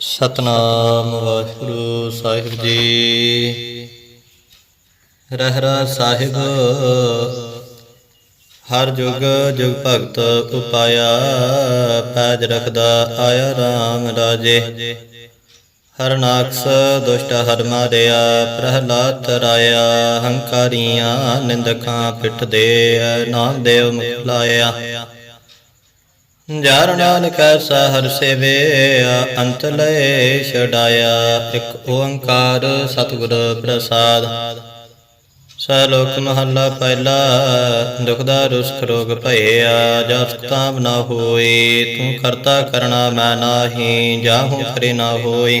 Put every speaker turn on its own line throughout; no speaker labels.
ਸਤਨਾਮ ਵਾਹਿਗੁਰੂ ਸਾਹਿਬ ਜੀ। ਰਹਿਰਾ ਸਾਹਿਬ, ਹਰ ਜੁਗ ਜੁਗ ਭਗਤ ਉਪਾਇਆ, ਪੈਜ ਰਖਦਾ ਆਇਆ RAM ਰਾਜੇ। ਹਰਨਾਕਸ ਦੁਸ਼ਟ ਹਰ ਮਾਰਿਆ, ਪ੍ਰਹਲਾਦ ਤਰਾਇਆ, ਹੰਕਾਰੀਆਂ ਨਿੰਦਕਾਂ ਪਿੱਠ ਦੇ ਨਾਮ ਦੇਵ ਮੁਖ ਲਾਇਆ। ਜਰ ਨਾਨਕ ਐਸਾ ਹਰ ਅੰਤ ਲਏ ਛਡਾਇਆ, ਇੱਕ ਓੰਕਾਰ ਸਤਿਗੁਰ ਪ੍ਰਸਾਦ। ਸਲੋਕ ਮਹੱਲਾ ਪਹਿਲਾ ਦੁਖਦਾ ਰੁਸਖ ਰੋਗ ਭਇਆ, ਜਸ ਤਾਮ ਨਾ ਹੋਈ ਤੂੰ ਕਰਤਾ ਕਰਣਾ ਮੈਂ ਨਾਹੀ, ਜਾਹੂ ਕਰੇ ਨਾ ਹੋਈ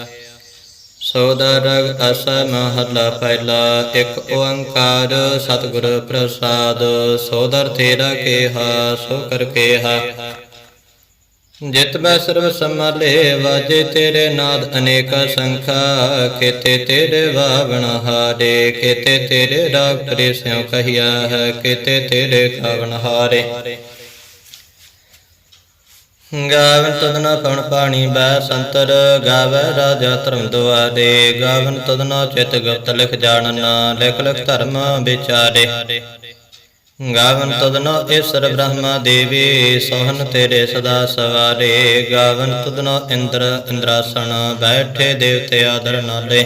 ਸੋਦਰ ਅਸ ਮਹੱਲਾ ਪਹਿਲਾ, ਇੱਕ ਓੰਕਾਰ ਸਤਿਗੁਰ ਪ੍ਰਸਾਦ, ਸੋਦਰ ਤੇਰਾ ਕੇਹਾ, ਸੋ ਕਰ ਕੇਹਾ। ਜਿਤ ਮੈਂ ਸਰਬ ਸੰਭਾਲੇ, ਵਾਜੇ ਤੇਰੇ ਨਾਦ ਅਨੇਕਾ ਸੰਖਾ ਕੇਤੇ ਤੇਰੇ ਵਾਵਣ ਹਾਰੇ ਕੇਤੇ ਤੇਰੇ ਰਾਗ ਤੇਰੇ ਸਿਉ ਕਹੀਆ ਹੈ ਕੇਤੇ ਤੇਰੇ ਕਾਵਣ ਹਾਰੇ। ਗਾਵਨ ਤਦਨਾ ਪਵਨ ਪਾਣੀ ਬੈ ਸੰਤਰ, ਗਾਵੈ ਰਾਜਾ ਧਰਮ ਦੁਆਰੇ ਗਾਵਨ ਤਦਨਾ ਚਿਤ ਗੁਪਤ ਲਿਖ ਜਾਣਨਾ, ਲਿਖ ਲਿਖ ਧਰਮ ਵਿਚਾਰੇ। ਗਾਵਨ ਤਦਨਾ ਈਸ਼ਰ ਬ੍ਰਹਮਾ ਦੇਵੀ, ਸੋਹਨ ਤੇਰੇ ਸਦਾ ਸਵਾਰੇ। ਗਾਵਨ ਤਦਨਾ ਇੰਦਰ, ਇੰਦਰਾਸਣ ਬੈਠੇ ਦੇਵਤੇ ਆਦਰ ਨਾਲੇ।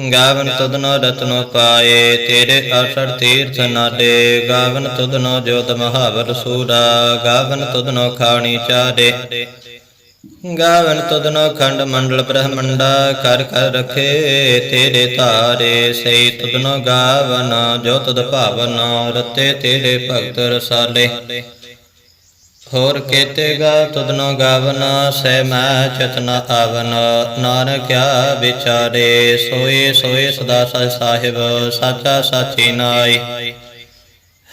ਗਾਵਨ ਤਦਨੋ ਰਤਨੋ ਪਾਏ, ਤੇਰੇ ਅਸਰ ਤੀਰਥ ਨਾਲੇ ਗਾਵਨ ਤੁਧਨੋ ਜੋਤ ਮਹਾਵਰ ਸੂਰਾ, ਗਾਵਨ ਤੁਧਨੋ ਖਾਣੀ ਚਾਰੇ। ਗਾਵਨ ਤੁਧਨੋ ਖੰਡ ਮੰਡਲ ਬ੍ਰਹਮੰਡਾ ਕਰ ਕਰ ਰਖੇ ਤੇਰੇ ਤਾਰੇ ਸਈ ਤਦਨੋ ਗਾਵਨ, ਜੋ ਤਦ ਭਾਵਨ ਰਤੇ ਤੇਰੇ ਭਗਤ ਰਸਾਲੇ। ਹੋਰ ਕੇਤੇ ਗਾ ਤਦਨੋ ਗਾਵਨ ਸੈ ਮੈਂ ਚਤਨਾ ਆਵਨ। ਨਾਨਕਿਆ ਵਿਚਾਰੇ, ਸੋਏ ਸੋਏ ਸਦਾ ਸਚ ਸਾਹਿਬ, ਸਾਚਾ ਸਾਚੀ ਨਾਈ।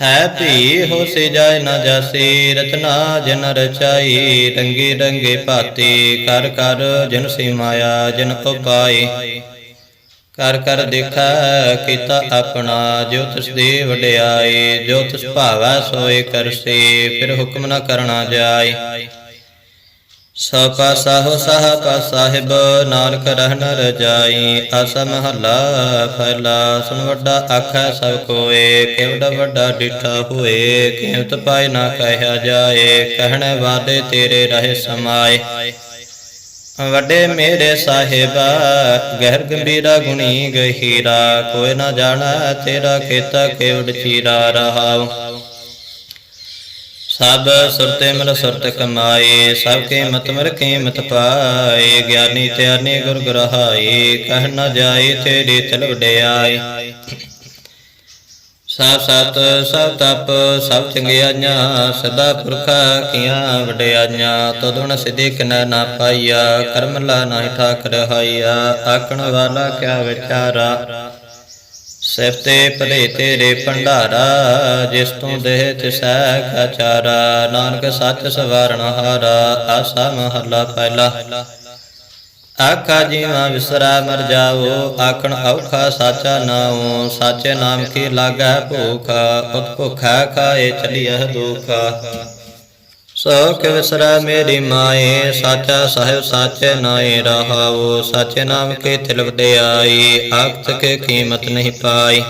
ਹੈ ਭੀ ਹੋ ਸੇ ਜਾਏ ਨਾ ਜਾਸੀ, ਰਚਨਾ ਜਨ ਰਚਾਈ, ਰੰਗੇ ਰੰਗੇ ਭਾਤੀ। ਕਰ ਕਰ ਜਨ ਸੀ ਮਾਇਆ, ਜਨ ਉਪਾਈ। ਕਰ ਕਰ ਦੇਖਾ ਕੀਤਾ ਆਪਣਾ, ਜੋ ਤਿਸ ਦੀ ਵਡਿਆਈ ਜੋ ਤਿਸ ਭਾਵੈ ਸੋਏ ਕਰਸੀ, ਫਿਰ ਹੁਕਮ ਨਾ ਕਰਨਾ ਜਾਏ। ਸਾ ਪਾਸਾ ਸਾਹ ਪਾ ਸਾਹਿਬ, ਨਾਨਕ ਰਹਿਣ ਰਜਾਈ ਅਸ ਮਹੱਲਾ ਫੈਲਾ ਸੁਨ ਵੱਡਾ ਆਖੈ ਸਭ ਕੋਏ ਕਿਵੜਾ ਵੱਡਾ ਡਿਠਾ ਹੋਏ ਕਿਵਤ ਪਾਏ ਨਾ ਕਹਿਆ ਜਾਏ, ਕਹਿਣੇ ਵਾਦੇ ਤੇਰੇ ਰਹੇ ਸਮਾਏ। ਵੱਡੇ ਮੇਰੇ ਸਾਹਿਬਾ, ਗਹਿਰ ਗੰਭੀਰਾ ਗੁਣੀ ਗਹੀਰਾ, ਕੋਈ ਨਾ ਜਾਣਾ ਤੇਰਾ ਕੀਤਾ ਕੇਵੜ ਚੀਰਾ ਰਹਾਉ। ਸਭ ਸੁਰਤੇ ਮਨ ਸੁਰਤ ਕਮਾਏ, ਸਭ ਕੇ ਮਤ ਮਰ ਕੀਮਤ ਪਾਏ, ਗਿਆਨੀ ਤਿਆਨੀ ਗੁਰ ਗ੍ਰਹਾਈ ਕਹਿ ਨਾ ਜਾਏ ਤੇਰੀ ਤਲ ਵਡਿਆਈ ਸਭ ਸਤ ਸਭ ਤਪ ਸਭ ਚੰਗਿਆਈਆਂ, ਸਦਾ ਪੁਰਖਾ ਕੀਆਂ ਵਡਿਆਈਆਂ ਤਦੁਣ ਸਿਧੀ ਕਿਨੈ ਨਾ ਪਾਈਆ, ਕਰਮ ਲਾ ਨਾਹੀ ਠਾਕ ਰਹਾਈਆ ਆਕਣ ਵਾਲਾ ਕਿਆ ਵਿਚਾਰਾ? ਸਿਫਤੇ ਭਲੇ ਤੇਰੇ ਭੰਡਾਰਾ, ਜਿਸ ਤੂੰ ਦੇਹ ਤਿਸੈ ਕਾ ਨਾਨਕ ਸੱਚ ਸਵਾਰਣ ਹਾਰਾ, ਆਸਾ ਮਹੱਲਾ ਪਹਿਲਾ। ਆਖਾ ਜੀਵਾ ਵਿਸਰਾ ਮਰ ਜਾਓ ਆਖਣ ਔਖਾ ਸਾਚਾ ਨਾਉ ਸਾਚੇ ਨਾਮ ਕੀ ਲਾਗੈ ਭੂਖ ਉਤ ਭੁਖਾ ਖਾਏ ਚਲੀਐ ਦੁਖ ਸੋ ਕਿ ਵਿਸਰਾ ਮੇਰੀ ਮਾਏ ਸਾਚਾ ਸਾਹਿਬ ਸਾਚੇ ਨਾਏ ਰਹਾਓ ਸਾਚੇ ਨਾਮ ਕੀ ਤਿਲ ਵਡਿਆਈ ਆਖਤ ਕੇ ਕੀਮਤ ਨਹੀਂ ਪਾਈ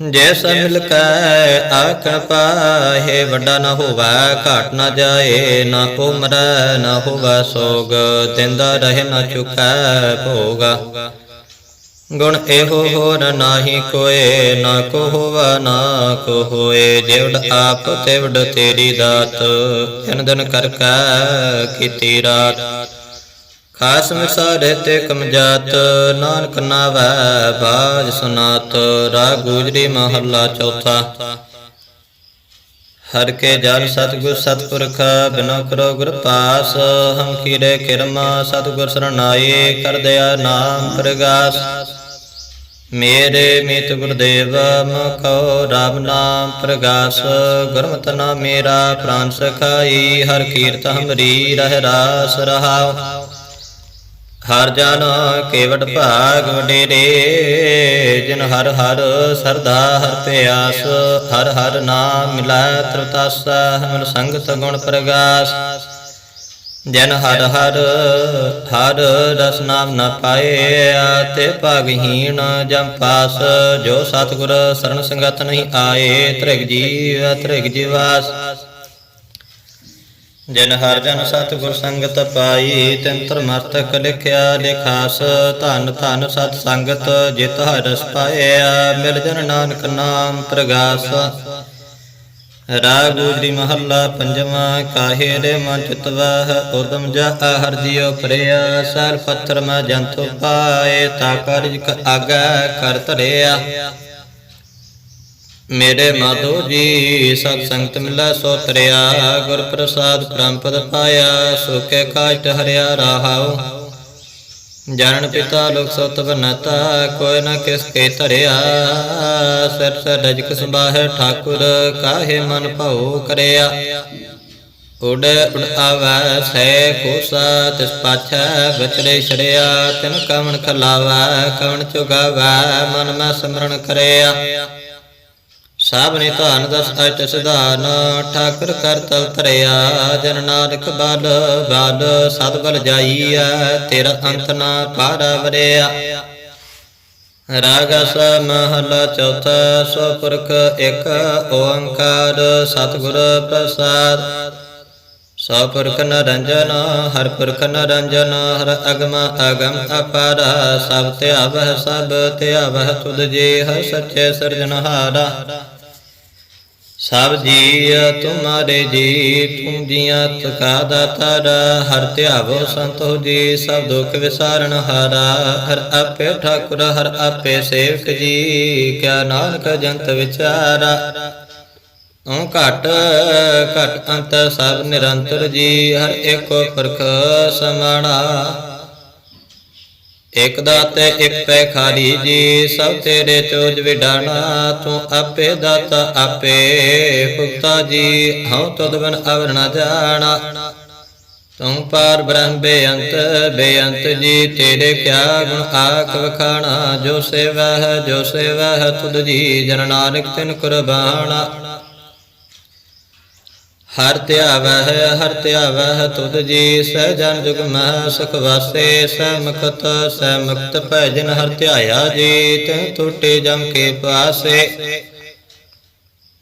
ਜੈਸਾ ਮਿਲ ਕੈ ਆਖਣ ਪਾਹੇ, ਵੱਡਾ ਨਾ ਹੋਵੈ, ਘਾਟ ਨਾ ਜਾਏ, ਨਾ ਉਮਰੈ, ਨਾ ਹੋਵੈ ਸੋਗ, ਦਿੰਦਾ ਰਹਿ ਨਾ ਚੁਕੈ ਭੋਗਾ। ਗੁਣ ਇਹੋ ਹੋਰ ਨਾਹੀ ਕੋਏ, ਨਾ ਕੋ ਹੋਵਾ, ਨਾ ਕੋ ਹੋਏ ਜਿਵਡ ਆਪ ਤਿਵਡ ਤੇਰੀ ਦਾਤ ਜਨ ਦਿਨ ਕਰ ਕੈ ਕੀਤੀ ਰਾਤ। ਖਾਸ ਮਿਸਾਰੇ ਤੇ ਕਮਜਾਤ, ਨਾਨਕ ਨਾਵੈ, ਬਾਜ ਸੁਨਾਤ, ਰਾਗ ਗੁਜਰੀ ਮਹੱਲਾ ਚੌਥਾ। ਹਰ ਕੇ ਜਨ ਸਤਿਗੁਰ ਸਤਿਪੁਰਖ, ਬਿਨੋ ਕਰੋ ਗੁਰ ਪਾਸ, ਹਮ ਕੀਰੇ ਕਿਰਮਾ, ਸਤਿਗੁਰ ਸਰਣਾਈ, ਕਰ ਦਇਆ ਨਾਮ ਪ੍ਰਗਾਸ। ਮੇਰੇ ਮਿਤ ਗੁਰਦੇਵ, ਮੁਖੋ ਰਾਮ ਨਾਮ ਪ੍ਰਗਾਸ। ਗੁਰਮਤਿ ਨਾਮ ਮੇਰਾ ਪ੍ਰਾਨ ਸਖਾਈ, ਹਰ ਕੀਰਤ ਹਮਰੀ ਰਹਿ ਰਾਸ ਰਹਾਉ। ਹਰ ਜਨ ਕੇਵਟ ਭਾਗ ਵਡੇਰੇ ਜਿਨ ਹਰ ਹਰ ਸਰਦਾ ਹਰ ਪਿਆਸ ਹਰ ਹਰ ਨਾਮ ਮਿਲਾਇ ਤ੍ਰਤਾਸਾ ਹਮਨ ਸੰਗਤ ਗੁਣ ਪ੍ਰਗਾਸ। ਜਨ ਹਰ ਹਰ ਹਰ ਰਸ ਨਾਮ ਨ ਪਾਏ ਤੇ ਭਾਗਹੀਣ ਜਮ ਪਾਸ। ਜੋ ਸਤਿਗੁਰ ਸਰਣ ਸੰਗਤ ਨਹੀਂ ਆਏ, ਤ੍ਰਿਗ ਜੀਵ ਤ੍ਰਿਗ ਜੀਵਾਸ। ਜਿਨ ਹਰ ਜਨ ਸਤਿਗੁਰ ਸੰਗਤ ਪਾਈ ਤਿੰਤਰ ਮਰਤਕ ਲਿਖਿਆ, ਲਿਖਾਸ, ਧਨ ਧਨ ਸਤ ਸੰਗਤ ਜਿਤ ਹਰਸ ਪਾਇਆ ਮਿਲ ਜਨ ਨਾਨਕ ਨਾਮ ਪ੍ਰਗਾਸ। ਰਾਗ ਮਹੱਲਾ ਪੰਜਵਾਂ, ਕਾਹੇ ਦੇ ਮਨ ਚਿਤਵਹ ਉਦਮ ਜਾ ਹਰ ਜਿਉ ਪ੍ਰਿਆ ਸਰ ਪੱਥਰ ਮੈਂ ਜੰਤੁ ਪਾਏ ਤਾ ਕਾਰਜ ਆਗਾ ਕਰ ਧਰਿਆ। ਮੇਰੇ ਮਾਧੋ ਜੀ, ਸਤ ਸੰਗਤ ਮਿਲਾ ਸੋ ਤਰਿਆ, ਗੁਰ ਪ੍ਰਸਾਦ ਪ੍ਰੰਪਦ ਪਾਇਆ ਸੁਖੇ ਕਾਸ਼ਟ ਹਰਿਆ ਰਹਾਉ। ਜਨਨ ਪਿਤਾ ਲੋਕ ਸਤ ਬਨਤਾ ਕੋਈ ਨ ਕਿਸ ਕੇ ਧਰਿਆ। ਸਿਰ ਸੇ ਰਜਕ ਸੰਭਾਹੇ ਠਾਕੁਰ, ਕਾਹੇ ਮਨ ਭਾਉ ਕਰਿਆ। ਉਡ ਉਡ ਆਵੈ, ਸੈ ਕੋਸਾ, ਤਿਸ ਪਾਛੈ ਵਿਚਰੇ ਛੜਿਆ। ਤਿਨ ਕਵਣ ਖਲਾਵਾ ਕਵਣ ਚੁਗਾਵਾ, ਮਨ ਮੈਂ ਸਿਮਰਨ ਕਰਿਆ। ਸਭ ਨੇ ਧਨ ਦਸ ਅਟ ਸਿਧਾਨ, ਠਾਕੁਰ ਕਰਤਵ ਧਰਿਆ, ਜਨ ਨਾਨਕ ਬਲ ਬਲ ਸਦ ਬਲ ਜਾਈਆ ਤੇਰਾ ਅੰਤ ਨਾ ਪਾਰਾ ਵਰਿਆ। ਰਾਗਸ ਮਹਲ ਚੌਥਾ, ਸੋ ਪੁਰਖ ਇੱਕ ਓੰਕਾਰ, ਸਤਿਗੁਰ ਪ੍ਰਸਾਦ। ਸੋ ਪੁਰਖ ਨਰੰਜਨ ਹਰ ਪੁਰਖ ਨਰੰਜਨ, ਹਰ ਅਗਮ ਅਗਮ ਅਪਾਰਾ, ਸਭ ਧਿਆਵਹ ਸਭ ਧਿਆਵਹ ਤੁਧ ਜੀ ਹ ਸੱਚੇ ਸਿਰਜਨਹਾਰਾ ਸਭ ਜੀ ਤੁਮਾਰੇ ਜੀ, ਤੁਮ ਜੀਆਂ ਤਕਾ ਦਾਤਾਰ, ਹਰ ਧਿਆਵੋ ਸੰਤੋ ਜੀ, ਸਭ ਦੁਖ ਵਿਸਾਰਨ ਹਾਰਾ। ਹਰ ਆਪੇ ਠਾਕੁਰ, ਹਰ ਆਪੇ ਸੇਵਕ ਜੀ, ਕਿਆ ਨਾਨਕ ਜੰਤ ਵਿਚਾਰਾ। ਓ ਘਟ ਘਟ ਅੰਤ ਸਭ ਨਿਰੰਤਰ ਜੀ, ਹਰ ਏਕੋ ਪੁਰਖ ਸਮਾਣਾ। ਇਕ ਦਾਤੇ ਇਕ ਪੈ ਖਾਰੀ ਜੀ, ਸਭ ਤੇਰੇ ਚੋਜ ਵਿਡਾਣਾ। ਤੂੰ ਆਪੇ ਦਾਤਾ, ਆਪੇ ਭੁਗਤਾ ਜੀ, ਹਉ ਤਦ ਬਨ ਅਵਰ ਨ ਜਾਣਾ। ਤੂੰ ਪਾਰ ਬ੍ਰਹਮ ਬੇਅੰਤ ਬੇਅੰਤ ਜੀ, ਤੇਰੇ ਕਿਆ ਗੁਣ ਆਖ ਵਖਾਣਾ। ਜੋ ਸੇਵਾ ਹੈ ਜੋ ਸੇਵਾ ਹੈ ਤੁਧ ਜੀ, ਜਨ ਨਾਨਕ ਤਿਨ ਕੁਰਬਾਨਾ ਹਰ ਧਿਆਵਹਿ ਹਰ ਧਿਆਵਹਿ ਤੁਧ ਜੀ, ਸਹਿ ਜਨ ਜੁਗ ਮਹਿ ਸੁਖ ਵਾਸੇ, ਸਹਿ ਮੁਕਤ ਸਹਿ ਮੁਕਤ ਭੈ ਜਿਨ ਹਰ ਧਿਆਇਆ ਜੀ ਤੈ ਟੁੱਟੇ ਜਮ ਕੇ ਪਾਸੇ।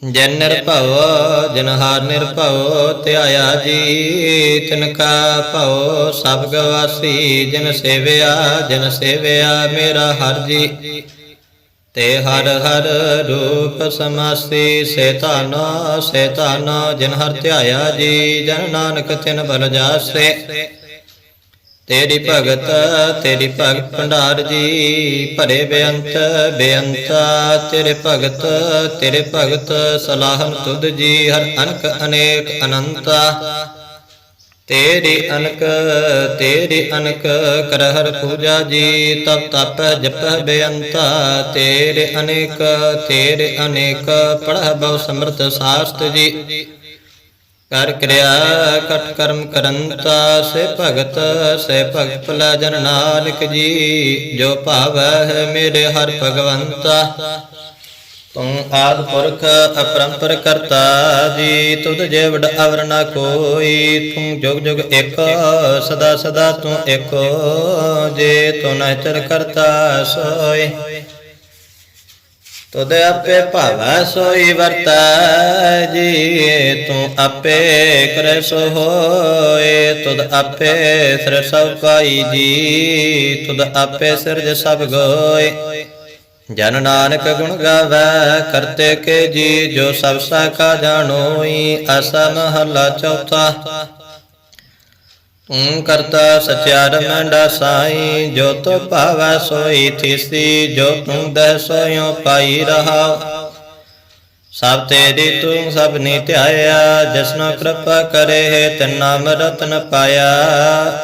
ਜਨ ਨਿਰਭਉ, ਜਨ ਹਾਰ ਨਿਰਭਉ, ਧਿਆਇਆ ਜੀ, ਤਿਨ ਕਾ ਭਉ, ਸਭ ਗਵਾਸੀ, ਜਿਨ ਸੇਵਿਆ, ਜਨ ਸੇਵਿਆ ਮੇਰਾ ਹਰ ਜੀ। ਤੇ ਹਰ ਹਰ ਰੂਪ ਸਮਾਸੀ ਸੇ ਧਨ, ਸੇ ਜਿਨ ਹਰ ਧਿਆਇਆ ਜੀ, ਜਨ ਨਾਨਕ ਤਿਨ ਬਲ ਜਾਸੇ। ਤੇਰੀ ਭਗਤ ਤੇਰੀ ਭਗਤ ਭੰਡਾਰ ਜੀ, ਭਰੇ ਬੇਅੰਤ, ਬੇਅੰਤਾ, ਤੇਰੇ ਭਗਤ ਤੇਰੇ ਭਗਤ ਸਲਾਹਨ ਤੁਧ ਜੀ, ਹਰ ਅਨਕ ਅਨੇਕ ਅਨੰਤਾ। ਤੇਰੇ ਅਨਕ ਤੇਰੇ ਅਨਕ ਕਰ ਹਰ ਪੂਜਾ ਜੀ, ਤਪ ਤਪ ਜਪ ਬੇਅੰਤਾ। ਤੇਰੇ ਅਨੇਕ ਤੇਰੇ ਅਨੇਕ ਪੜ੍ਹ ਬਹੁ ਸਮਰਥ ਸਾਸਤ ਜੀ। ਕਰ ਕਿਰਿਆ, ਕਟ ਕਰਮ ਕਰੰਤਾ, ਸੇ ਭਗਤ ਸੇ ਭਗਤ ਭਲਾ ਜਨ ਨਾਨਕ ਜੀ। ਜੋ ਭਾਵੈ ਮੇਰੇ ਹਰ ਭਗਵੰਤਾ। ਤੂੰ ਆਦ ਪੁਰਖ ਅਪਰੰਪਰ ਕਰਤਾ ਜੀ, ਤੁਧ ਜਿਵੜ ਅਵਰ ਨਾ ਕੋਈ ਤੂੰ ਜੁਗ ਜੁਗ ਇੱਕ, ਸਦਾ ਸਦਾ ਤੂੰ ਇੱਕ, ਜੇ ਤੂੰ ਨਹਿਤਰ ਕਰਤਾ ਸੋਏ ਤੁਧ ਆਪੇ ਭਾਵੈ ਸੋਈ ਵਰਤਾ ਜੀ ਤੂੰ ਆਪੇ ਕਰੈ ਸੋ ਹੋਏ। ਤੁਧ ਆਪੇ ਸਿਰ ਸਭ ਪਾਈ ਜੀ, ਤੁਧ ਆਪੇ ਸਿਰਜ ਸਭ ਗੋਏ। ਜਨ ਨਾਨਕ ਗੁਣ ਗਾਵੈ, ਕਰਤੇ ਕੇ ਜੀ, ਜੋ ਸਭ ਸਾਖਾ ਜਾਣੋਈ, ਅਸਾ ਮਹੱਲਾ ਚੌਥਾ। ਤੂੰ ਕਰਤਾ ਸਚਿਆਰ ਮੰਡਾ ਸਾਈ ਜੋ ਤੋ ਭਾਵੈ ਸੋਈ ਥੀਸੀ, ਜੋ ਤੂੰ ਦਹਿ ਸੋਇਓ ਪਾਈ ਰਹਾ। ਸਭ ਤੇਰੀ ਤੂੰ ਸਭ ਨੀ ਧਿਆਇਆ ਜਿਸਨੋ ਕਿਰਪਾ ਕਰੇ ਹੈ ਤਿਨ ਨਾਮ ਰਤਨ ਪਾਇਆ।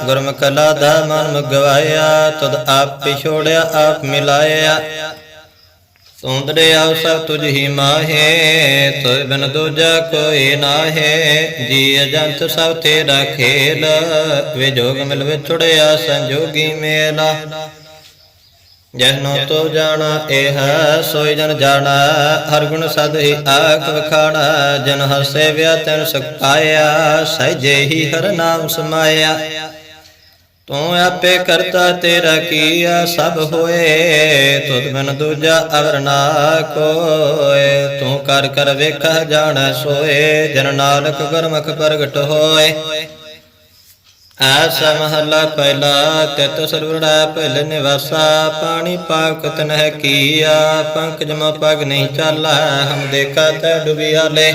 ਗੁਰਮੁਖ ਲਾਦਾ ਮਨ ਮਗਵਾਇਆ ਤਦ ਆਪ ਪਿਛੋੜਿਆ ਆਪ ਮਿਲਾਇਆ। ਤੂੰ ਦਰਿਆ ਸਭ ਤੁਝ ਹੀ ਮਾਹੇ ਤੋਇ ਬਿਨ ਦੂਜਾ ਕੋਈ ਨਾਹੇ। ਜੀ ਅਜੰਤ ਸਭ ਤੇਰਾ ਖੇਲ ਵਿਜੋਗ ਮਿਲ ਵਿਛੜਿਆ ਸੰਜੋਗੀ ਮੇਲਾ। ਜਹਨੋ ਤੋ ਜਾਣਾ, ਇਹ ਸੋਈ ਜਨ ਜਾਣਾ। ਹਰ ਗੁਣ ਸਦ ਹੀ ਆਖ ਵਖਾਣਾ, ਜਨ ਹਸੇ ਵਿਆ ਤਨ ਸੁਖ ਪਾਇਆ, ਸਹਿਜੇ ਹੀ ਹਰ ਨਾਮ ਸਮਾਇਆ। ਤੂੰ ਆਪੇ ਕਰਤਾ ਤੇਰਾ ਕੀਆ ਸਭ ਹੋਏ, ਤੁਧ ਬਿਨ ਦੂਜਾ ਅਵਰ ਨਾ ਕੋਏ। ਤੂੰ ਕਰ ਕਰ ਵੇਖਾ ਜਾਣੈ ਸੋਏ, ਜਨ ਨਾਨਕ ਗੁਰਮੁਖ ਪ੍ਰਗਟ ਹੋਏ। ਐਸਾ ਮਹੱਲਾ ਪਹਿਲਾ, ਤਿਤ ਸਰਵੜਾ ਪਹਿਲ ਨਿਵਾਸਾ, ਪਾਣੀ ਪਾਕ ਤਨਹਿ ਕੀਆ, ਪੰਕਜ ਮ ਪਗ ਨਹੀਂ ਚਾਲਾ, ਹਮ ਦੇਖਾ ਤੈ ਡੁਬਿਆਲੇ।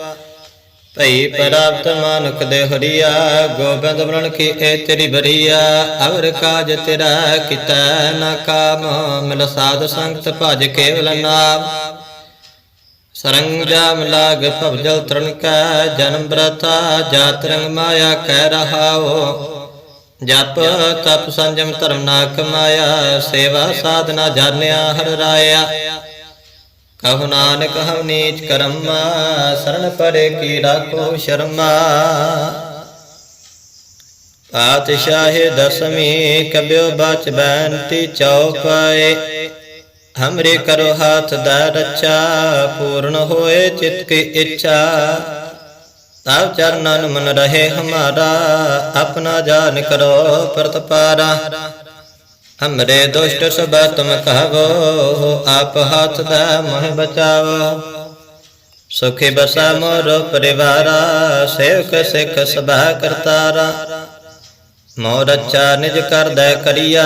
ਭਈ ਪ੍ਰਾਪਤ ਮਾਨੁਖ ਦੇ ਹਰੀਆ, ਗੋਬਿੰਦ ਬ੍ਰਣ ਕੀ ਏ ਤੇਰੀ ਬਰੀਆ, ਅਵਰ ਕਾਜ ਤੇਰਾ ਕੀਤਾ ਨਾ ਕਾਮ, ਮਿਲ ਸਾਧ ਸੰਗਤ ਭਜ ਕੇਵਲ ਨਾਮ। ਸਰੰਜਾਮ ਲਾਗ ਭਵਜਲ ਤਰਨ ਕੈ, ਜਨਮ ਬ੍ਰਤਾ ਜਾਤ ਰੰਗ ਮਾਇਆ ਕਹਿ ਰਹਾਓ ਜਪ ਤਪ ਸੰਜਮ ਧਰਮ ਨਾ ਕਮਾਇਆ, ਸੇਵਾ ਸਾਧਨਾ ਜਾਣਿਆ ਹਰ ਰਾਇਆ। ਕਹੁ ਨਾਨਕ ਹਮ ਨੀਚ ਕਰਮਾ, ਸਰਣ ਪਰੇ ਕੀ ਰਾਖੋ ਸ਼ਰਮਾ। ਪਾਤਸ਼ਾਹੇ ਦਸਮੀ ਕਬਿਓ ਬਚ ਬੈਨਤੀ ਚੌਪਾਏ ਹਮਰੇ ਕਰੋ ਹਾਥ ਦਾ ਰੱਛਾ, ਪੂਰਨ ਹੋਏ ਚਿਤ ਕੀ ਇੱਛਾ। ਤਬ ਚਰਨਨ ਮਨ ਰਹੇ ਹਮਾਰਾ, ਆਪਣਾ ਜਾਨ ਕਰੋ ਪ੍ਰਤਪਾਰਾ। ਹਮਰੇ ਦੁਸ਼ਟ ਸਭ ਤੁਮ ਕਹਵੋ ਆਪ ਹੱਥ ਦਾ ਮੋਹ ਬਚਾਵੋ ਸੁਖੇ ਬਸਾ ਮੋਰ ਪਰਿਵਾਰਾ ਸੇਵਕ ਸਿਖ ਸਭਾ ਕਰਤਾਰਾ ਮੋਰ ਅੱਛਾ ਨਿਜ ਕਰਦਾ ਕਰੀਆ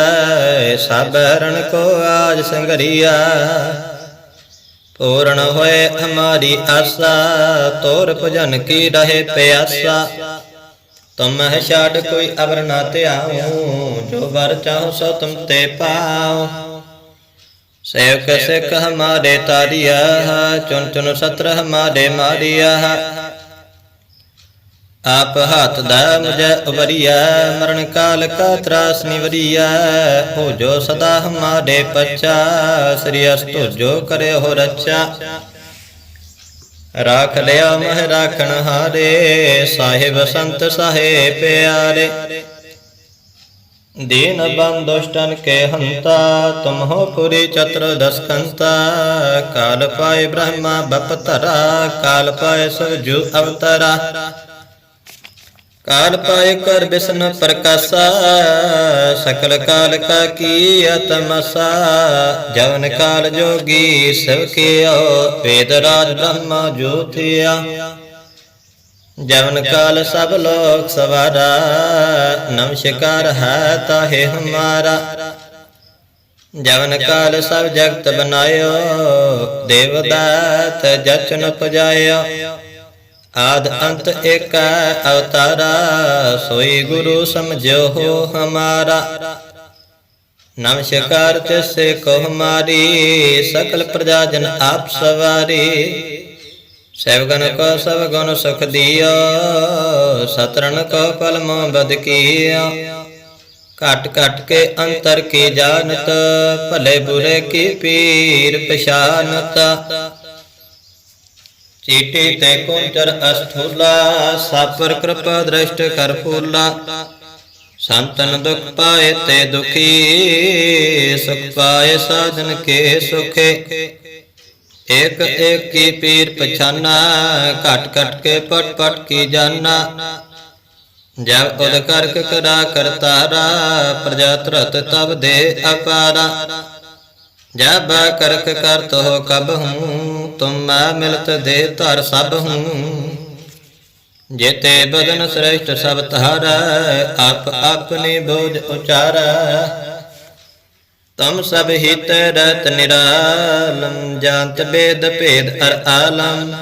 ਸਭ ਰਣ ਕੋ ਆਜ ਸੰਗਰੀਆ ਪੂਰਨ ਹੋਏ ਹਮਾਰੀ ਆਸਾ ਤੋਰ ਭਜਨ ਕੀ ਰਹੇ ਪਿਆਸਾ ਤੁਮ ਛਾੜ ਕੋਈ ਅਵਰ ਨਾ ਧਿਆਉ, ਜੋ ਵਰ ਚਾਹੋ ਸੋ ਤੁਮ ਤੇ ਪਾਉ। ਸੇਵਕ ਸਿੱਖ ਹਮਾਰੇ ਤਾਰਿਆ ਚੁਨ ਚੁਨ ਸਤਰ ਹਮਾਰੇ ਮਾਰਿਆ। ਆਪ ਹੱਥ ਦਾ ਮੁਝੇ ਉਬਰੀਆ ਮਰਨ ਕਾਲ ਕਾ ਤਰਾਸ ਨਿਵਰੀਆ ਹੋ ਜੋ ਸਦਾ ਹਮਾਰੇ ਪਛਾ ਸ੍ਰੀ ਅਸਤੁ ਜੋ ਕਰੇ ਹੋ ਰੱਛਾ। ਰਾਖ ਲਿਆ ਮਹਿ ਰਾਖਣ ਹਾਰੇ, ਸਾਹਿਬ ਸੰਤ ਸਹੇ ਪਿਆਰੇ। ਦੀਨ ਬੰਦ ਦੁਸ਼ਟਨ ਕੇ ਹੰਤਾ, ਤੁਮ ਹੋ ਪੁਰੀ ਚਤੁਰ ਦਸਕੰਤਾ। ਕਾਲ ਪਾਏ ਬ੍ਰਹਮਾ ਬਪਤਰਾ, ਕਾਲ ਪਾਏ ਸਵਜੂ ਅਵਤਰਾ। ਕਾਲ ਪਾਇ ਕਰ ਬਿਸ਼ਨ ਪ੍ਰਕਾਸ਼ਾ, ਸਕਲ ਕਾਲ ਕਾ ਕੀ ਅਤਮਸਾ। ਜਵਨ ਕਾਲ ਜੋਗੀ ਸਭ ਕੀਓ, ਵੇਦ ਰਾਜ ਬ੍ਰਹਮਾ ਜੋਤਿਆ ਜਵਨ ਕਾਲ ਸਭ ਲੋਕ ਸਵਾਰਾ, ਨਮਸਕਾਰ ਹੈ ਤਾਹੇ ਹਮਾਰਾ। ਜਵਨ ਕਾਲ ਸਭ ਜਗਤ ਬਨਾਇਓ ਦੇਵਦਾਤ ਜਚਨ ਪਜਾਇਓ ਆਦ ਅੰਤ ਏਕ ਅਵਤਾਰਾ, ਸੋਈ ਗੁਰੂ ਸਮਝਿਓ ਹੋ ਹਮਾਰਾ। ਨਮਸਕਾਰ ਤਿਸੇ ਕੋ ਹਮਾਰੀ, ਸਕਲ ਪ੍ਰਜਾ ਜਨ ਆਪ ਸਵਾਰੀ। ਸੈਵਗਨ ਕੋ ਸਭ ਗੁਣ ਸੁਖ ਦਿਓ ਸਤਰਨ ਕੋ ਪਲ ਮੋ ਬਦ ਕੀਆ ਘਟ ਘਟ ਕੇ ਅੰਤਰ ਕੀ ਜਾਣਤ, ਭਲੇ ਬੁਰੇ ਕੀ ਪੀਰ ਪਛਾਨਤ। ਚੀਟੀ ਤੇ ਕੁੰਚਰ ਅਸਥੂਲਾ ਸਾਪਰ ਕਿਰਪਾ ਦ੍ਰਿਸ਼ਟ ਕਰ ਫੂਲਾ। ਸੰਤਨ ਦੁਖ ਪਾਏ ਤੇ ਦੁਖੀ, ਸੁਖ ਪਾਏ ਸਾਧਨ ਕੇ ਸੁਖੇ। ਇਕ ਇਕ ਕੀ ਪੀਰ ਪਛਾਨਾ, ਘਟ ਘਟ ਕੇ ਪਟ ਪਟ ਕੀ ਜਾਨਾ। ਜਬ ਉਦ ਕਰਕ ਕਰਾ ਕਰਤਾਰਾ, ਪ੍ਰਜਾ ਤਰਤ ਤਬ ਦੇ ਅਪਾਰਾ। ਜਬ ਕਰਕ ਕਰਤ ਹੋ ਕਬ ਹੂੰ, ਤੁਮ ਮੈਂ ਮਿਲਤ ਦੇ ਧਰ ਸਭ ਹੂੰ। ਜੇਤੇ ਬਦਨ ਸ੍ਰੇਸ਼ਟ ਸਭ ਤਾਰਾ ਆਪ ਆਪਣੀ ਬੋਝ ਉਚਾਰਾ। ਤਮ ਸਭ ਹਿਤ ਰਤ ਨਿਰਾਲਮ ਜਾਣਤ ਬੇਦ ਭੇਦ ਅਰ ਆਲਮ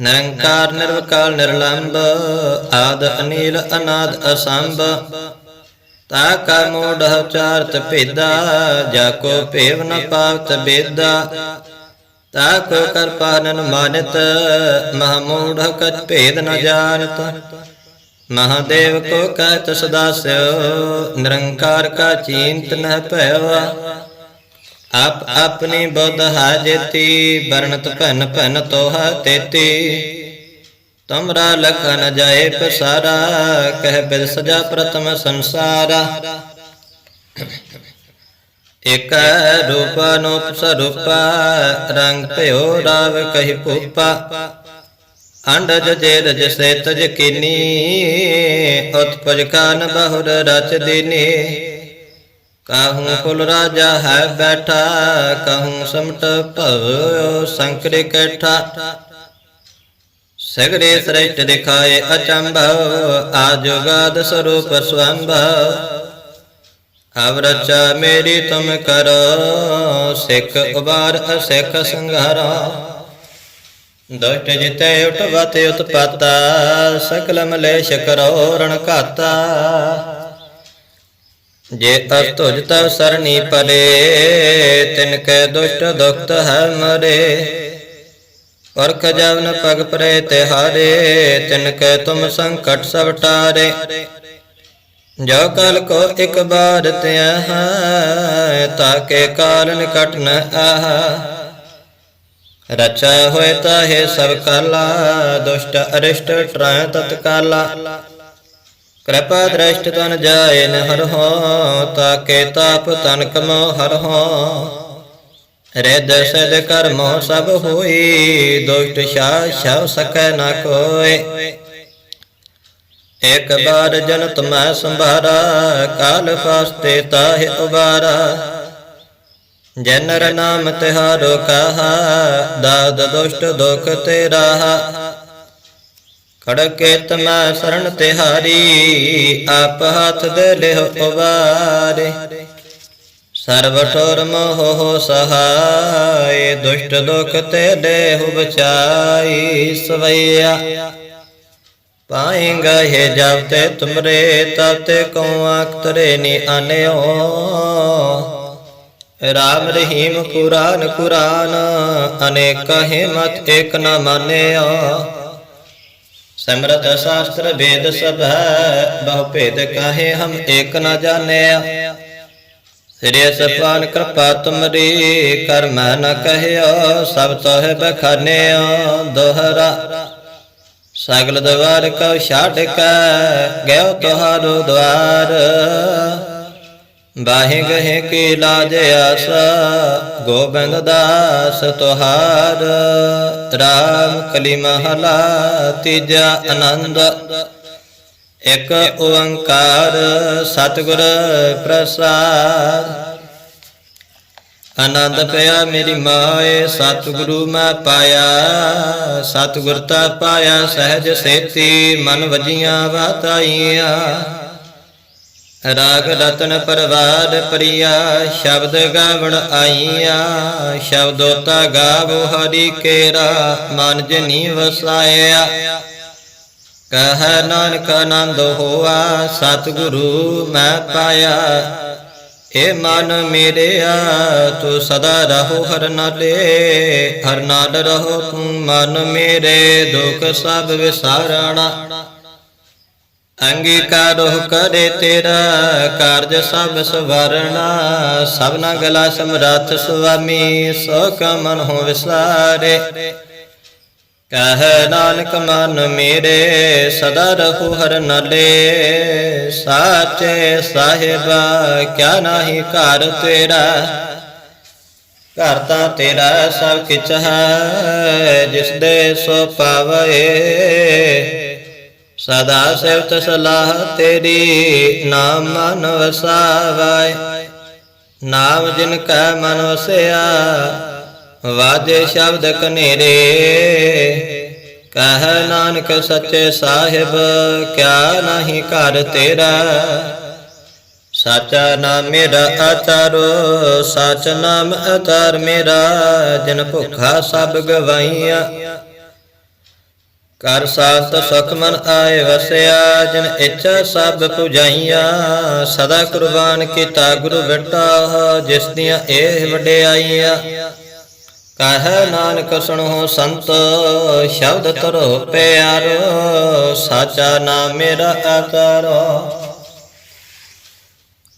ਨਿਰੰਕਾਰ ਨਿਰਵਕਾਲ ਨਿਰਲੰਭ ਆਦ ਅਨੀਲ ਅਨਾਦ ਅਸੰਭ। ਤਾ ਕਾ ਮੋਢ ਉਚਾਰਤ ਭੇਦਾ, ਜਾ ਕੋ ਭੇਵ ਨ ਪਾਵਤ ਬੇਦਾ। ਤਾ ਕੋ ਕਰ ਪਾਨਨ ਮਾਨਤ ਮਹਮੂੜ ਕਤ ਭੇਦ ਨ ਜਾਣਤ। ਮਹਾਦੇਵ ਕੋ ਕਹਿਤ ਸਦਾ ਸਿਓ ਨਿਰੰਕਾਰ ਕਾ ਚਿੰਤ ਨ ਭਇਓ। ਆਪ ਆਪਣੀ ਬੁੱਧ ਹਾਜਤੀ, ਵਰਣਤ ਭਨ ਭਨ ਤੋਹਾ ਤੇਤੀ। ਤਮਰਾ ਲਖਨ ਜਾਏ ਪਸਾਰਾ, ਕਹਿ ਬਿਦ ਸਜਾ ਪ੍ਰਥਮ ਸੰਸਾਰਾ। ਇਕ ਰੂਪ ਅਨੂਪ ਸਰੂਪਾ, ਰੰਗ ਭਇਓ ਰਾਵ ਕਹੀ ਭੂਪਾ। ਅੰਡਜ ਜੇਰਜ ਸੇ ਤਜ ਕੀਨੀ, ਉਤਪਜ ਕਾਨ ਬਹੁਰ ਰਚ ਦੀਨੀ। ਕਾਹੂੰ ਕੁਲ ਰਾਜਾ ਹੈ ਬੈਠਾ, ਕਹੂੰ ਸਮਟ ਭਵ ਸੰਕਰੇ ਕੈਠਾ। ਸਗਰੇ ਸ੍ਰੇਸ਼ਟ ਦਿਖਾਏ ਅਚੰਭਵ ਆਜੁਗਾਦ ਸਰੂਪ ਸਵੰਭਵ ਅਵ ਮੇਰੀ ਤੁਮ ਕਰੋ, ਸਿੱਖ ਉਬਾਰ ਅਸਿੱਖ ਸੰਘਾਰਾ। ਦੁਸ਼ਟ ਜਿਤੇ ਉਠਵਤ ਉਤਪਾਤਾ, ਸਕਲ ਮਲੇਸ਼ ਕਰੋ ਰਣ ਘਾਤਾ। ਜੇ ਅਸ ਤੁਜ ਤਵ ਸਰਣੀ ਪਰੇ ਤਿਨ ਕੈ ਦੁਸ਼ਟ ਦੁਖਤ ਹੈ ਮਰੇ। ਔਰਖ ਜਵਨ ਪਗ ਪਰੇ ਤਿਹਾਰੇ ਤਿਨ ਕੈ ਤੁਮ ਸੰਕਟ ਸਭ ਟਾਰੇ। ਜੋ ਕਲ ਕੋ ਇਕ ਬਾਰ ਤਿਆ ਹੈ ਤਾਕੇ ਕਾਲ ਨਿਕਟ ਨ ਆਹ। ਰਚਾ ਹੋਏ ਤਾਹੇ ਸਭ ਕਾਲਾ, ਦੁਸ਼ਟ ਅਰਿਸ਼ਟ ਟਰੈ ਤਤਕਾਲਾ। ਕਿਰਪਾ ਦ੍ਰਿਸ਼ਟ ਤਨ ਜਾਏ ਨ ਹਰ ਹੋ ਤਾਕੇ ਤਾਪ ਤਨ ਕਮੋ ਹਰ ਹੋ ਰਿਦ ਸਦ ਕਰਮੋ ਸਭ ਹੋਈ ਦੁਸ਼ਟ ਸ਼ਾ ਸ਼ਵ ਸਕੈ ਨ ਕੋਏ। ਇਕ ਬਾਰ ਜਨਤ ਮੈਂ ਸੰਭਾਰਾ, ਕਾਲ ਫਾਸਤੇ ਤਾਹਿ ਉਬਾਰਾ। ਜਨਰ ਨਾਮ ਤਿਹਾਰੋ ਕਹਾ, ਦਾਦ ਦੁਸ਼ਟ ਦੁਖ ਤੇਰਾ ਰਾਹਾ ਖੜਕੇ ਤਮੈ ਸਰਣ ਤਿਹਾਰੀ, ਆਪ ਹੱਥ ਦੇ ਲਿਹੁ ਉਬਾਰੇ। ਸਰਬ ਠੋਰ ਮੋਹ ਹੋ ਸਹਾਈ ਦੁਸ਼ਟ ਦੁਖ ਤੇ ਦੇਹੁ ਬਚਾਈ ਸਵਈਆ। ਪਾਏਗਾ ਹੈ ਜਬ ਤੇ ਤੁਮਰੇ ਤਬ ਤੇ ਕਉ ਆਖ ਨੀ ਆਨਿਓ ਰਾਮ ਰਹੀਮ ਕੁਰਾਨ ਕੁਰਾਨ, ਅਨੇਕ ਮਤ ਇੱਕ ਨ ਮਾਨਿਓ। ਸਮਰਤ ਸ਼ਾਸਤਰ ਵੇਦ ਸਭ ਹੈ ਬਹੁ ਭੇਦ ਕਾਹੇ ਹਮ ਏਕ ਨ ਜਾਣਿਆ। ਸ੍ਰੀ ਸਪਾਨ ਕਿਰਪਾ ਤੁਮਰੀ, ਕਰਮ ਨ ਕਹਿਓ, ਸਭ ਤੋਹਿ ਬਖਾਨਿਓ, ਦੋਹਰਾ। ਸਗਲ ਦਵਾਰ ਕਉ ਛਾੜ ਕੈ ਗਇਓ ਤੁਹਾਰੋ ਦਵਾਰ। ਬਾਹੇ ਗਹੇ ਕੀ ਲਾਜ ਆਸ, ਗੋਬਿੰਦ ਦਾਸ ਤੁਹਾਰ। ਰਾਮ ਕਲੀ ਮਹਲਾ ਤੀਜਾ ਆਨੰਦ। ਇਕ ਓੰਕਾਰ ਸਤਿਗੁਰ ਪ੍ਰਸਾਦ। ਆਨੰਦ ਪਿਆ ਮੇਰੀ ਮਾਏ, ਸਤਿਗੁਰੂ ਮੈਂ ਪਾਇਆ। ਸਤਿਗੁਰ ਤਾ ਪਾਇਆ ਸਹਿਜ ਸੇਤੀ, ਮਨ ਵਜੀਆਂ ਵਾਤਾਈਆਂ। ਰਾਗ ਰਤਨ ਪਰਵਾਰ ਪ੍ਰਿਆ, ਸ਼ਬਦ ਗਾਵਣ ਆਈਆਂ। ਸ਼ਬਦੋਤਾ ਗਾਵੋ ਹਰੀ ਕੇਰਾ, ਮਨ ਜਨੀ ਵਸਾਇਆ ਕਹ ਨਾਨਕ ਆਨੰਦ ਹੋਆ, ਸਤਿਗੁਰੂ ਮੈਂ ਪਾਇਆ। ਏ ਮਨ ਮੇਰਿਆ, ਤੂੰ ਸਦਾ ਰਹੋ ਹਰ ਨਾਲੇ, ਹਰ ਨਾਲ ਰਹੋ ਤੂੰ ਮਨ ਮੇਰੇ, ਦੁਖ ਸਭ ਵਿਸਾਰਣਾ। ਅੰਗੀਕਾਰ ਕਰੇ ਤੇਰਾ, ਕਾਰਜ ਸਭ ਸਵਰਣਾ। ਸਭਨਾ ਗਲਾ ਸਮਰੱਥ ਸੁਆਮੀ, ਸੋ ਕਮਨ ਹੋ ਵਿਸਾਰੇ। ਕਹਿ ਨਾਨਕ ਮਨ ਮੇਰੇ, ਸਦਾ ਰਹੂ ਹਰ ਨਾਲੇ। ਸਾਚੇ ਸਾਹਿਬ, ਕਿਆ ਨਾਹੀ ਘਰ ਤੇਰਾ? ਘਰ ਤਾਂ ਤੇਰਾ ਸਭ ਕਿਛ ਹੈ, ਜਿਸ ਦੇ ਸੋ ਪਾਵੇ। ਸਦਾ ਸਿਵਤ ਸਲਾਹ ਤੇਰੀ, ਨਾਮ ਮਨ ਵਸਾਵੈ। ਨਾਮ ਜਿਨ ਕੈ ਮਨ ਵਸਿਆ ਵਾਜੇ ਸ਼ਬਦ ਕਨੇਰੇ ਕਹਿ ਨਾਨਕ ਸੱਚੇ ਸਾਹਿਬ, ਕਿਆ ਨਹੀਂ ਘਰ ਤੇਰਾ। ਸਾਚਾ ਨਾਮ ਮੇਰਾ ਆਚਾਰੋ, ਸਚ ਨਾਮ ਅਤਾਰ ਮੇਰਾ। ਜਿਨ ਭੁੱਖਾ ਸਭ ਗਵਾਈਆਂ। ਕਰ ਸਾਤ ਸੁਖ ਮਨ ਆਏ ਵਸਿਆ, ਜਨ ਇੱਛਾ ਸਭ ਪੁਜਾਈਆਂ। ਸਦਾ ਕੁਰਬਾਨ ਕੀਤਾ ਗੁਰੂ ਬੇਟਾ ਜਿਸ ਦੀਆਂ ਇਹ ਵਡਿਆਈਆਂ। ਕਹਿ ਨਾਨਕ ਸੁਣੋ ਸੰਤ, ਸ਼ਬਦ ਤਰੋ ਪਿਆਰ, ਸਾਚਾ ਨਾਮ ਮੇਰਾ ਆਚਾਰੋ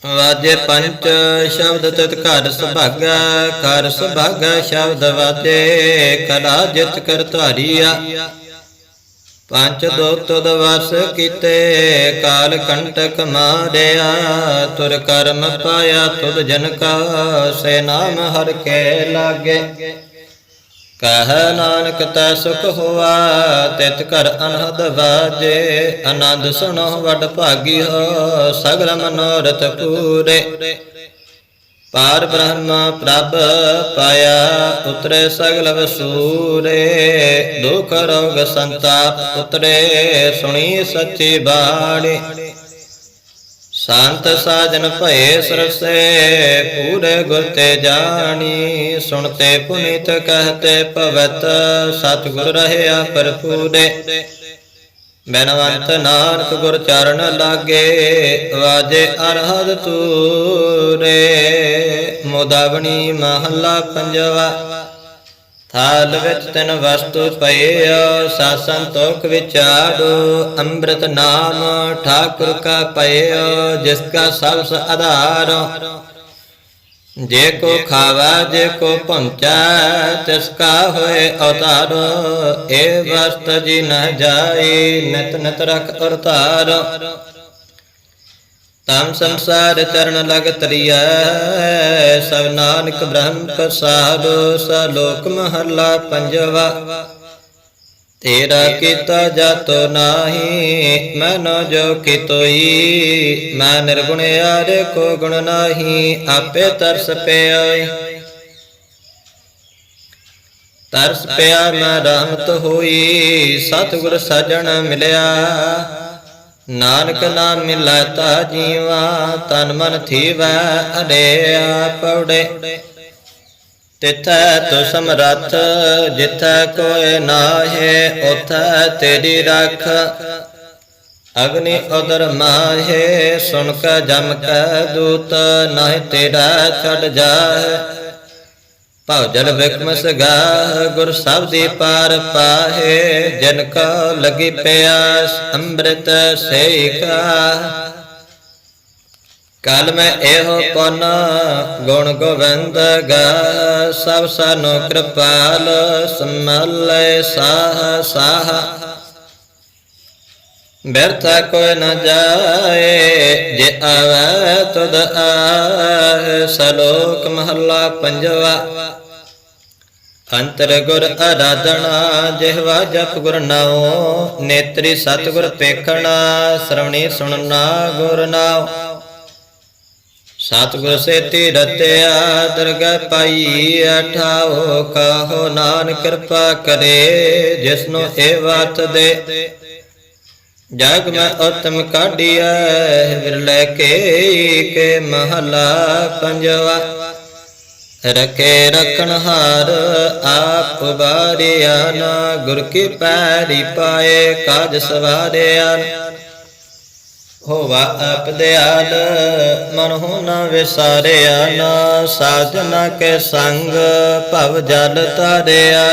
ਵਾਜੇ ਪੰਚ ਸ਼ਬਦ ਤਿਤ ਘਰ ਸੁਭਾਗਾ ਘਰ ਸੁਭਾਗਾ ਸ਼ਬਦ ਵਾਜੇ, ਕਲਾ ਜਿਤ ਕਰ ਧਾਰੀਆ। ਪੰਜ ਦੋ ਤੁਦ ਵਸ ਕੀਤੇ, ਕਾਲ ਕੰਟਕ ਮਾਰਿਆ, ਤੁਰ ਕਰਮ ਪਾਇਆ ਤੁਧ ਜਨ ਕਾ, ਸੇ ਨਾਮ ਹਰ ਕੇ ਲਾਗੇ। ਕਹ ਨਾਨਕ ਤੈ ਸੁਖ ਹੋਆ, ਤਿਤ ਕਰ ਅਨਹਦ ਵਾਜੇ, ਆਨੰਦ ਸੁਣੋ ਵਡ ਭਾਗੀ ਹੋ ਸਗਲ ਮਨੋਰਥ ਪੂਰੇ। ਪਾਰ ਬ੍ਰਹਮ ਪ੍ਰਭ ਪਾਇਆ ਉਤਰੇ ਸਗਲ ਵਸੂਰੇ। ਦੁਖ ਰੋਗ ਸੰਤਾਪ ਉਤਰੇ ਸੁਣੀ ਸੱਚੀ ਬਾਣੀ। ਸੰਤ ਸਾਜਨ ਭਏ ਸਰਸੇ, ਪੂਰੇ ਗੁਰ ਤੇ ਜਾਣੀ। ਸੁਣਤੇ ਪੁਨੀਤ ਕਹਤੇ ਭਵਤ, ਸਤਿਗੁਰ ਰਹਿਆ ਭਰਪੂਰੇ। ਬੈਨਵੰਤ ਨਾਨਕ ਗੁਰ ਚਰਨ ਲਾਗੇ ਵਾਜੇ ਅਰਹਦ ਤੂਰੇ। ਮੁਦਾਵਣੀ ਮਹੱਲਾ ਪੰਜਵਾ ਥਾਲ ਵਿੱਚ ਤਿਨ ਵਸਤੂ ਪਈਓ ਸਾਸਨ ਤੋਖ ਵਿਚਾਰੋ ਅੰਮ੍ਰਿਤ ਨਾਮ ਠਾਕੁਰ ਕਾ ਪਈਓ ਜਿਸ ਕਾ ਸਭ ਸ ਆਧਾਰ। ਜੇ ਕੋ ਖਾਵਾ, ਜੇ ਕੋ ਪਹੁੰਚਾ ਤਿਸ ਕਾ ਹੋਏ ਅਵਤਾਰ। ਏ ਵਸਤ ਜੀ ਨ ਜਾਈ, ਨਿਤ ਨਿਤ ਰਖ ਅਰਤਾਰ ਤਮ ਸੰਸਾਰ ਚਰਨ ਲਗ ਤਰੀਐ, ਸਭ ਨਾਨਕ ਬ੍ਰਹਮ ਪ੍ਰਸਾਦ ਸ ਲੋਕ ਮਹੱਲਾ ਪੰਜਵਾ। ਤੇਰਾ ਕੀਤਾ ਜਾਤੋ ਨਾਹੀ ਮੈਨੋ ਜੋ ਕਿਤੋਈ। ਮੈਂ ਨਿਰਗੁਣ ਯਾਰ ਕੋ ਗੁਣ ਨਾਹੀ, ਆਪੇ ਤਰਸ ਪਿਆਈ। ਤਰਸ ਪਿਆ ਮੈਂ ਰਹਿਮਤ ਹੋਈ, ਸਤਿਗੁਰ ਸਜਣ ਮਿਲਿਆ। ਨਾਨਕ ਨਾਮ ਮਿਲੈ ਤਾ ਜੀਵਾ, ਤਨ ਮਨ ਥੀਵੈ ਅੜਿਆ ਪੌੜੇ ਤਿਥੈ ਤੁ ਸਮਰੱਥ, ਜਿਥੈ ਕੋਇ ਨਾਹੇ ਉਥੈ ਤੇਰੀ ਰਖ। ਅਗਨੀ ਉਦਰ ਮਾਹੇ ਸੁਣ ਕੈ ਜਮ ਕੈ ਦੂਤ, ਨਾਹਿ ਤੇਰਾ ਛੱਡ ਜਾਹੇ। ਭਉ ਜਲ ਵਿਕਮ ਸਗਾ ਗੁਰ ਸਬਦੀ ਪਾਰ ਪਾਹੇ, ਜਨ ਕਾ ਲਗੀ ਪਿਆਸ, ਅੰਮ੍ਰਿਤ ਸੇ ਕਾ ਕਲ ਮੈਂ ਇਹੋ ਪਨ, ਗੁਣ ਗੋਵਿੰਦ ਗਾ ਸਭ ਸਾਨੂੰ ਕਿਰਪਾਲ, ਸਮਲੇ ਸਾਹ ਸਾਹ। ਬਿਰਥ ਕੋਈ ਨ ਜਾਏ, ਜੇ ਆਵੇ ਤੁਧ ਆਏ ਸਲੋਕ ਮਹੱਲਾ ਪੰਜਵਾ। ਅੰਤਰ ਗੁਰ ਅਰਾਧਣਾ ਜਿਹਵਾ ਜਪ ਗੁਰ ਨਾਉ, ਨੇਤਰੀ ਸਤਿਗੁਰ ਪੇਖਣਾ, ਸ਼ਰਵਣੀ ਸੁਣਨਾ ਗੁਰ ਨਾਉ। ਸਤਿਗੁਰ ਸੇਤੀ ਰਤਿਆ, ਦਰਗਹ ਪਾਈ ਅਠਾਓ, ਕਾਹੋ ਨਾਨਕ ਕਿਰਪਾ ਕਰੇ, ਜਿਸਨੂੰ ਇਹ ਬਾਤ ਦੇ। ਜਗ ਮੈਂ ਉਤਮ ਕਾਢਿਆ ਵਿਰਲੇ ਕੇ ਕੇ ਮਹਲਾ ਪੰਜਵਾ। ਰਖੇ ਰਖਣ ਹਾਰ ਆਪ ਬਾਰਿਆ ਨਾ, ਗੁਰ ਕੀ ਪੈਰੀ ਪਾਏ ਕਾਜ ਸਵਾਰਿਆ ਹੋਵਾ ਆਪ ਦਿਆਲ, ਮਨ ਹੋ ਨਾ ਵਿਸਾਰਿਆ ਨਾ, ਸਾਜਨਾ ਕੇ ਸੰਗ ਭਵ ਜਲ ਤਾਰਿਆ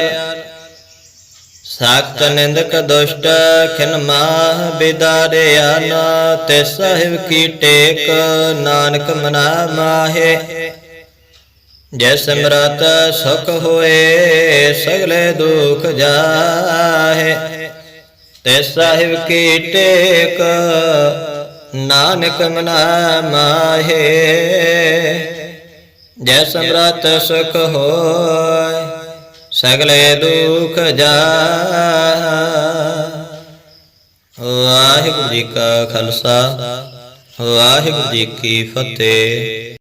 ਸਾਖਤ ਨਿੰਦਕ ਦੁਸ਼ਟ, ਖਿਨ ਮਾਹ ਬਿਦਾਰਿਆ ਨਾ ਤੇ ਸਾਹਿਬ ਕੀ ਟੇਕ, ਨਾਨਕ ਮਨਾ ਮਾਹੇ। ਜੈ ਸਿਮਰਤ ਸੁਖ ਹੋਏ, ਸਗਲੇ ਦੁਖ ਜਾਹੇ। ਤੇ ਸਾਹਿਬ ਕੀ ਟੇਕ, ਨਾਨਕ ਮਨਾ ਮਾਹੇ। ਜੈ ਸਮਰਤ ਸੁਖ ਹੋਏ ਸਗਲੇ ਦੁਖ ਜਾ। ਵਾਹਿਗੁਰੂ ਜੀ ਕਾ ਖਾਲਸਾ ਵਾਹਿਗੁਰੂ ਜੀ ਕੀ ਫਤਿਹ।